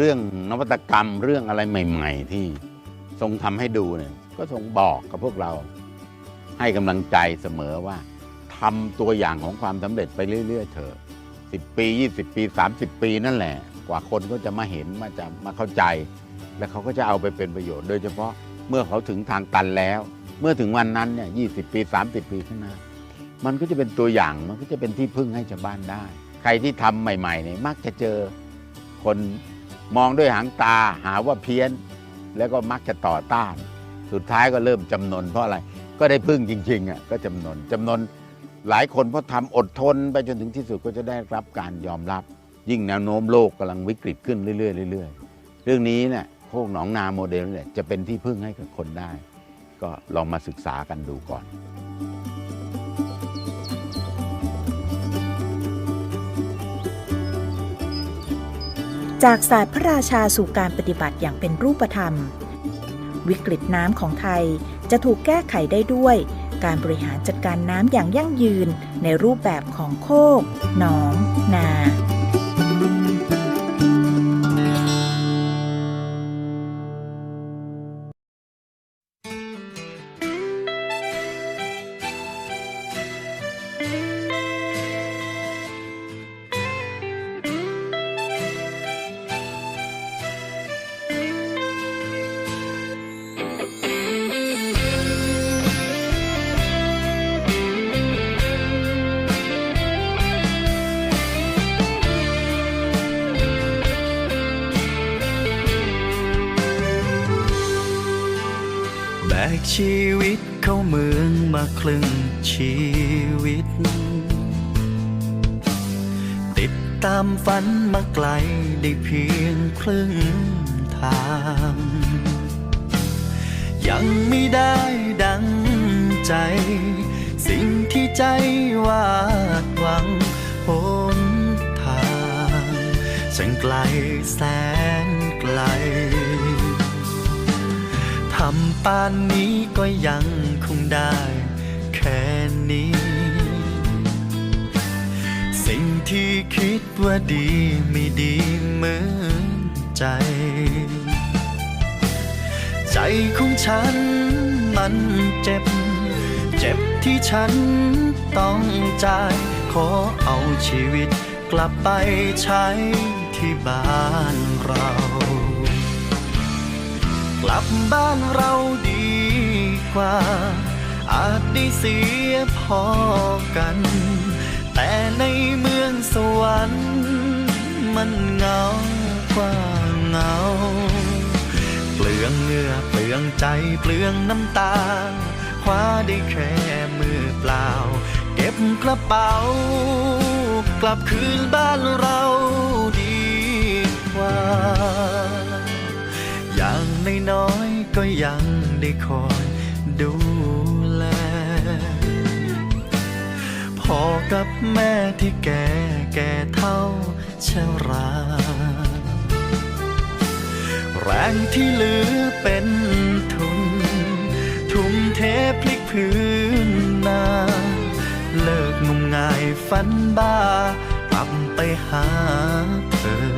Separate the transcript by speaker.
Speaker 1: รื่องนวัตกรรมเรื่องอะไรใหม่ ๆ ที่ทรงทำให้ดูเนี่ยก็ทรงบอกกับพวกเรา ให้กำลังใจเสมอว่าทำตัวอย่างของความสำเร็จไปเรื่อย ๆ เถอะสิปี 20 ปี 30 ปีนั่นแหละ กว่าคนก็จะมาเห็นมาจะมาเข้าใจ และเขาก็จะเอาไปเป็นประโยชน์ โดยเฉพาะเมื่อเขาถึงทางตันแล้ว เมื่อถึงวันนั้นเนี่ยยีปี 30 ปีข้างหน้ามันก็จะเป็นตัวอย่างมันก็จะเป็นที่พึ่งให้ชาวบ้านได้ ใครที่ทำใหม่ๆเนี่ยมักจะเจอคน มองด้วยหางตาหาว่าเพี้ยน แล้วก็มักจะต่อต้าน สุดท้ายก็เริ่มจำนนเพราะอะไรก็ได้พึ่งจริงๆอะก็จำนนจำนนหลายคนเพราะทำอดทนไปจนถึงที่สุดก็จะได้รับการยอมรับ ยิ่งแนวโน้มโลกกำลังวิกฤตขึ้นเรื่อยๆเรื่อยๆ เรื่องนี้เนี่ยโคกหนองนาโมเดลเนี่ยจะเป็นที่พึ่งให้กับคนได้ ก็ลองมาศึกษากันดูก่อน
Speaker 2: จากศาสตร์พระราชาสู่การปฏิบัติอย่างเป็นรูปธรรม วิกฤตน้ำของไทยจะถูกแก้ไขได้ด้วย การบริหารจัดการน้ำอย่างยั่งยืนในรูปแบบของโคก หนอง นา
Speaker 3: ชีวิตเข้าเมืองมาครึ่งชีวิต ติดตามฝันมาไกลได้เพียงครึ่งทาง ยังไม่ได้ดังใจ สิ่งที่ใจวาดหวังหนทางฉันไกลแสนไกลำป่านนี้ก็ยังคงได้แค่นี้ สิ่งที่คิดว่าดีไม่ดีเหมือนใจ ใจของฉันมันเจ็บ เจ็บที่ฉันต้องจ่าย ขอเอาชีวิตกลับไปใช้ที่บ้านเรา กลับบ้านเราดีกว่า อาจได้เสียพอกัน แต่ในเมืองสวรรค์มันเงากว่าเงา เปลืองเงื่อเปลืองใจเปลืองน้ำตา คว้าได้แค่มือเปล่า เก็บกระเป๋า กลับคืนบ้านเราดีกว่า อย่างน้อยๆก็ยังได้คอยดูแลพอกับแม่ที่แก่แก่เท่าชรา แรงที่เหลือเป็นทุน ทุ่มเทพลิกพื้นนา เลิกงมงายฝันบ้ากลับไปหาเธอ